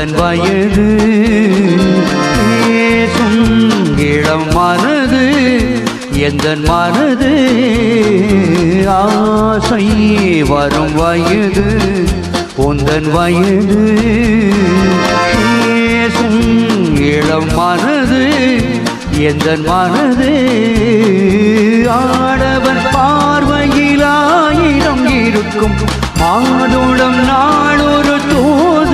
உந்தன் வயது பேசும் இளம் மனது எந்த மனது? ஆசை வரும் வயது உந்தன் வயது பேசும் இளம் மனது எந்த மனது? ஆடவன் பார்வையிலாயிரம் இருக்கும் மானுடம் நாளொரு தோதுகள் அனுப்பும்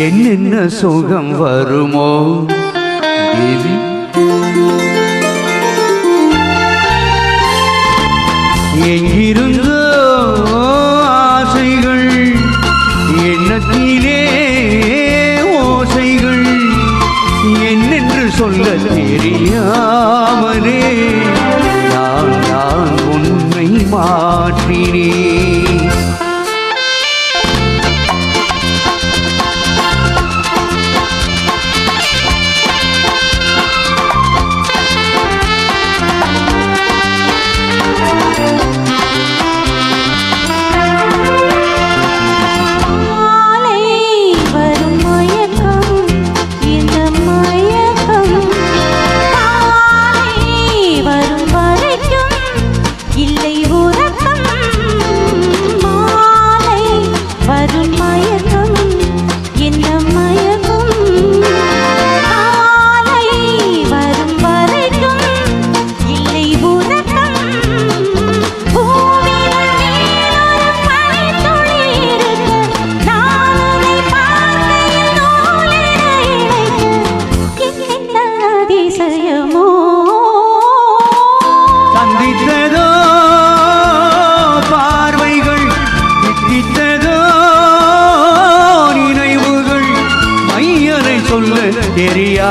என்னென்ன சுகம் வருமோ? தேவி. எங்கிருந்தோ ਤੇਰੀ ਆ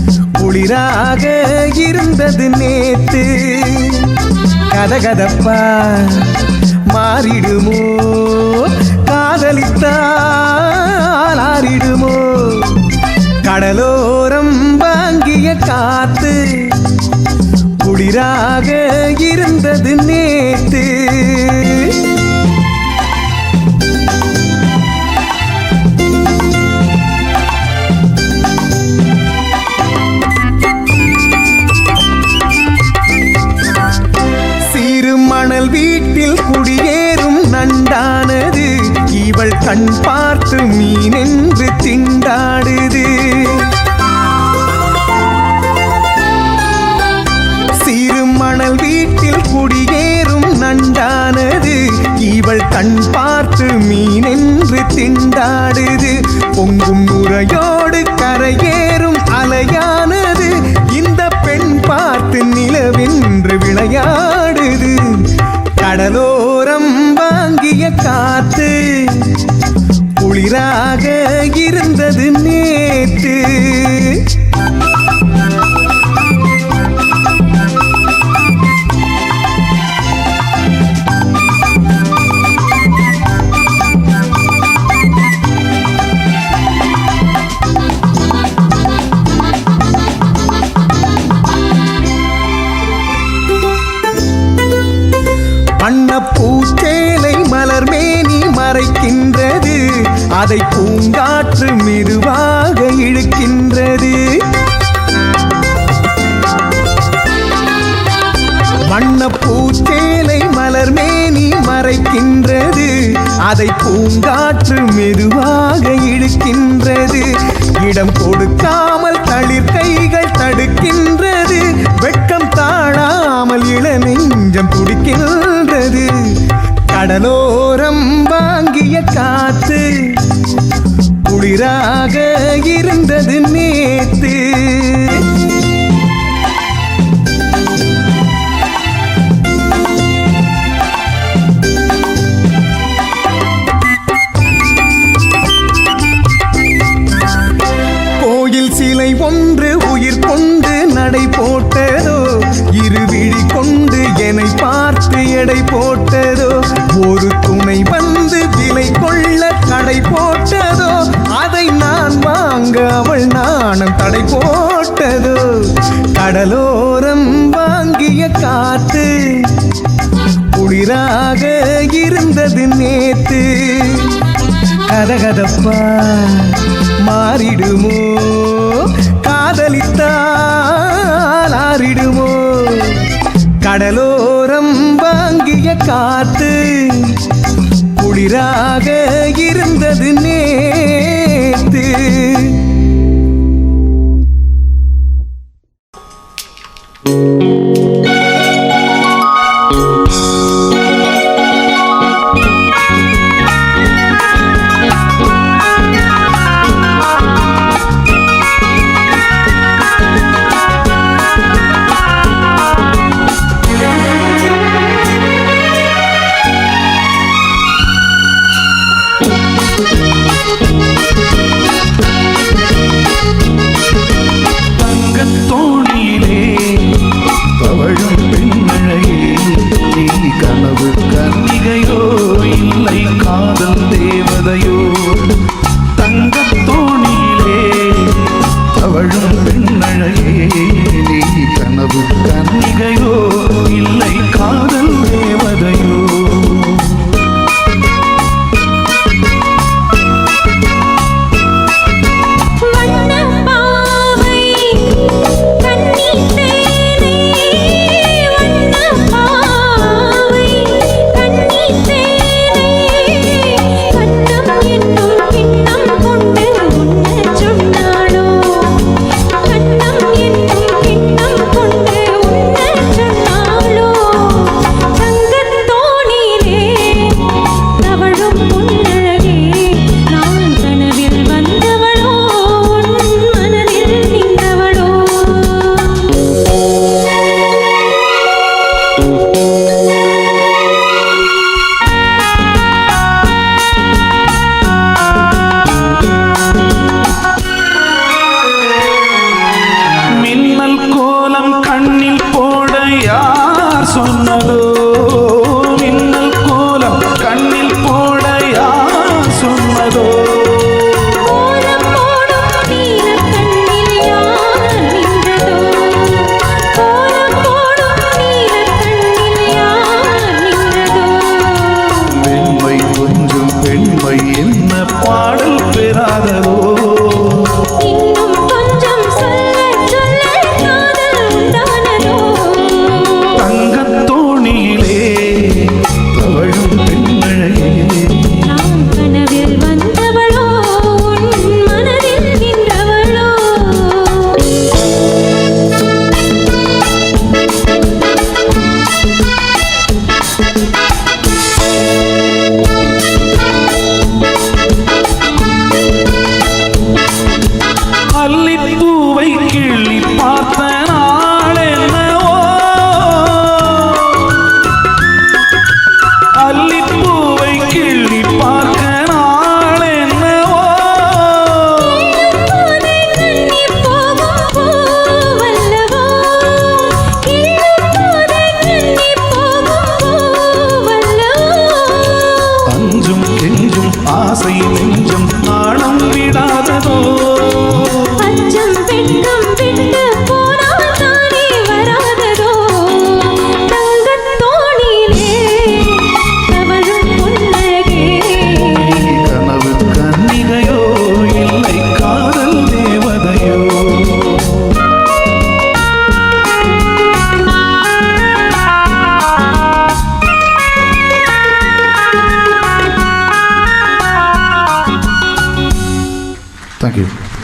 குளிராக இருந்தது நேத்து. கதகதப்பா மாறிடுமோ? காதலித்தால் ஆறிடுமோ கடலோரம் திண்டாடுது சிறு மணல் வீட்டில் குடியேறும் நண்டானது. இவள் கண் பார்த்து மீனென்று திண்டாடுது. பொங்கும் நுரையோடு பூச்சேலை மலர் மேனி மறைக்கின்றது? அதை பூங்காற்று மிருவாக இழுக்கின்றது. வண்ண பூச்சேலை மலர் மேனி மறைக்கின்றது. அதை பூங்காற்று மெதுவாக இழுக்கின்றது. இடம் கொடுக்காமல் தளிர் கைகள் தடுக்கின்றது. வெட்கம் தாழாமல் இள நெஞ்சம் துடிக்கின்றது. கடலோரம் வாங்கிய காத்து குளிராக இருந்தது. கதகதப்பா மாறிடுமோ? காதலித்தால் ஆறிடுமோ? கடலோரம் வாங்கிய காத்து குளிராக இருந்தது நேத்து. Спасибо.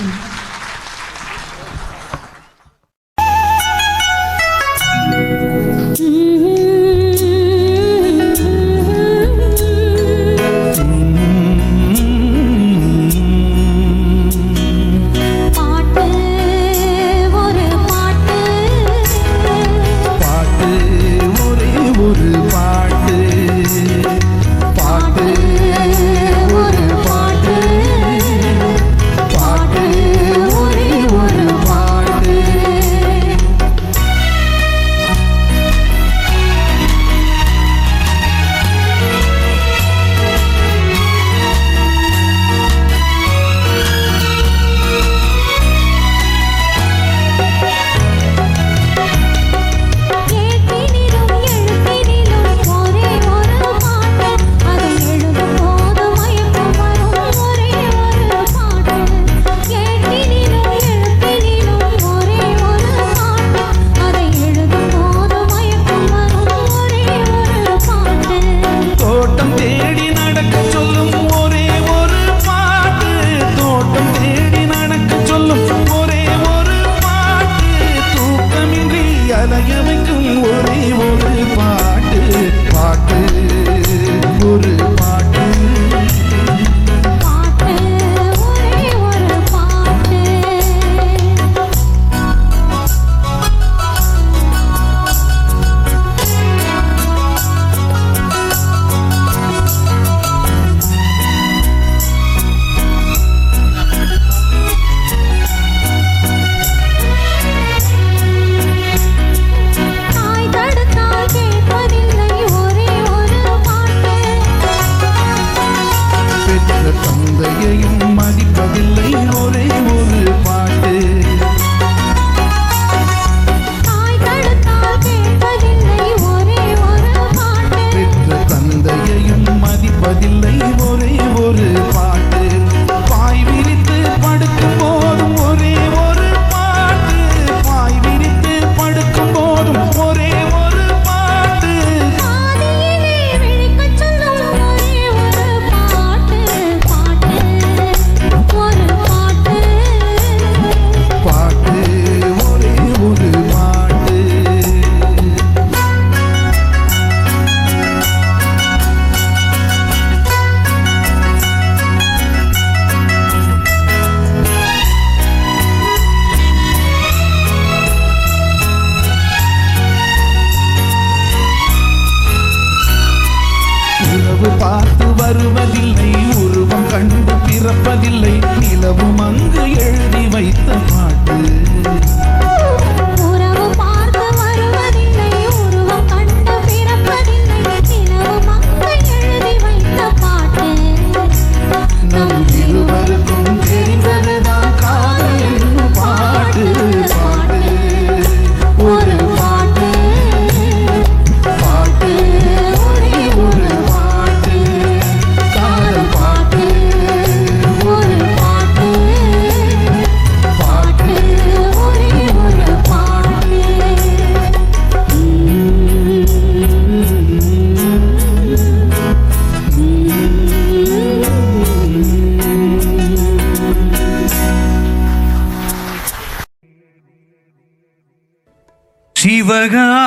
உலகா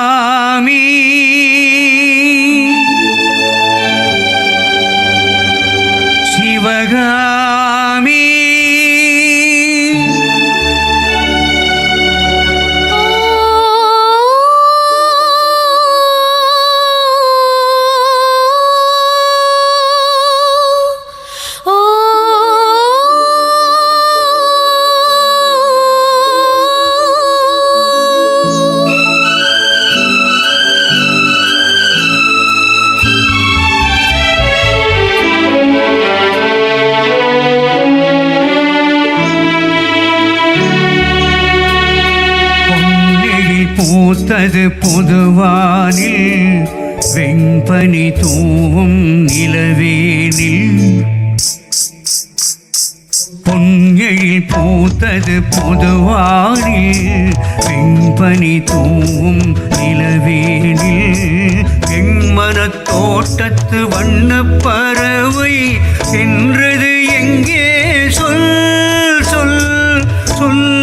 பொங்கெழில் பூத்தது பொதுவாரில் வெண்பனி தூவும் நிலவேனில். எண்மனத் தோட்டத்து வண்ணப்பறவை என்றது எங்கே? சொல் சொல் சொல்.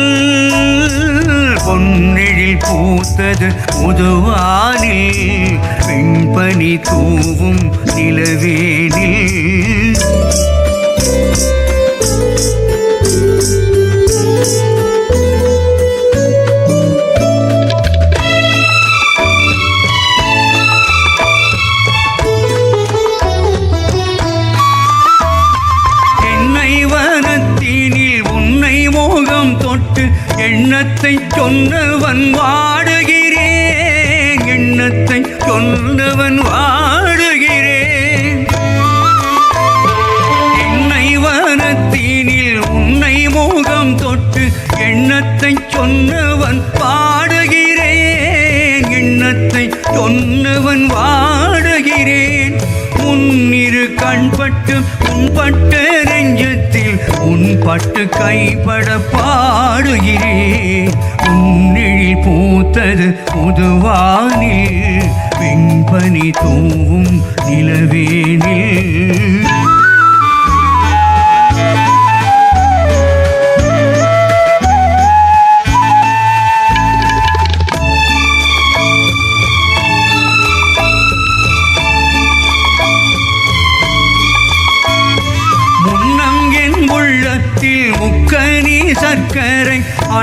பொன்னெழில் பூத்தது பொதுவாரில் வெண்பனி தூவும் நிலவேனில். வீரத்தை சொன்னவன் வாடு. பட்டு கைப்பட பாடுகிறேன் உன்னிழில் பூத்தது புதுவானில் வெண்பனி தூவும் நிலவேனில்.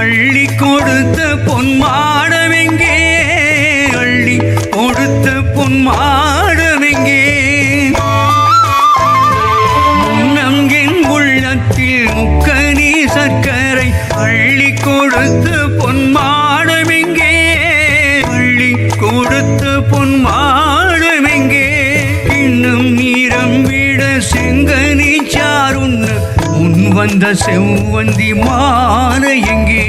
அள்ளி கொடுத்த பொன்மாடமெங்கே அள்ளி கொடுத்த பொன்மாடமெங்கே முன்னங்கின் உள்ளத்தில் முக்கனி சர்க்கரை அள்ளி கொடுத்த பொன்மாடமெங்கே அள்ளி கொடுத்த பொன்மா வந்த செவ்வந்தி மாற எங்கே?